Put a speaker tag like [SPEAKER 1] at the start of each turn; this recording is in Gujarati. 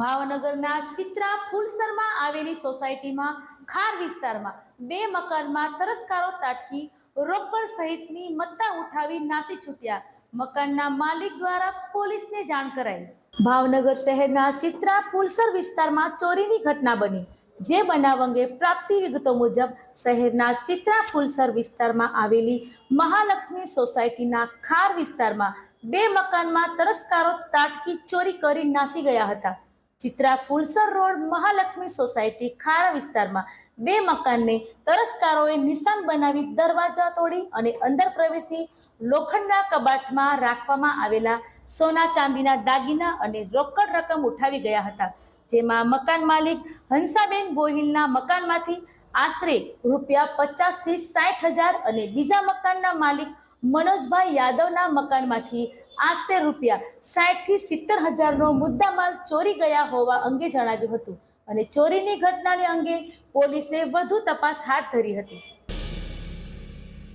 [SPEAKER 1] ભાવનગરના ચિત્રા ફૂલસરમાં આવેલી સોસાયટીમાં ખાર વિસ્તારમાં બે મકાનમાં તરસ્કારો તાટકી રોકડ સહિતની મત્તા ઉઠાવી નાસી છૂટ્યા. મકાનના માલિક દ્વારા પોલીસને જાણ કરાઈ. ભાવનગર શહેરના ચિત્રા ફૂલસર વિસ્તારમાં ચોરીની ઘટના બની, જે બનાવ અંગે પ્રાપ્તિ વિગતો મુજબ શહેરના ચિત્રા ફૂલસર વિસ્તારમાં આવેલી મહાલક્ષ્મી સોસાયટીના ખાર વિસ્તારમાં બે મકાનમાં તરસ્કારો તાટકી ચોરી કરી નાસી ગયા હતા. ચિત્રા ફુલસર રોડ મહાલક્ષ્મી સોસાયટી ખારા વિસ્તારમાં બે મકાનને તરસ્કારોએ નિશાન બનાવી દરવાજા તોડી અને અંદર પ્રવેશી લોખંડના કબાટમાં રાખવામાં આવેલા સોના ચાંદીના દાગીના અને રોકડ રકમ ઉઠાવી ગયા હતા. જેમાં મકાન માલિક હંસાબેન ગોહિલના મકાનમાંથી આશરે રૂપિયા પચાસથી સાઠ હજાર અને બીજા મકાનના માલિક મનોજભાઈ યાદવના મકાનમાંથી આશરે રૂપિયા. સાઠથી સિત્તેર હજારનો મુદ્દામાલ ચોરી ગયા હોવા અંગે જણાવ્યું હતું. અને ચોરીની ઘટનાને અંગે પોલીસે વધુ તપાસ હાથ ધરી હતી.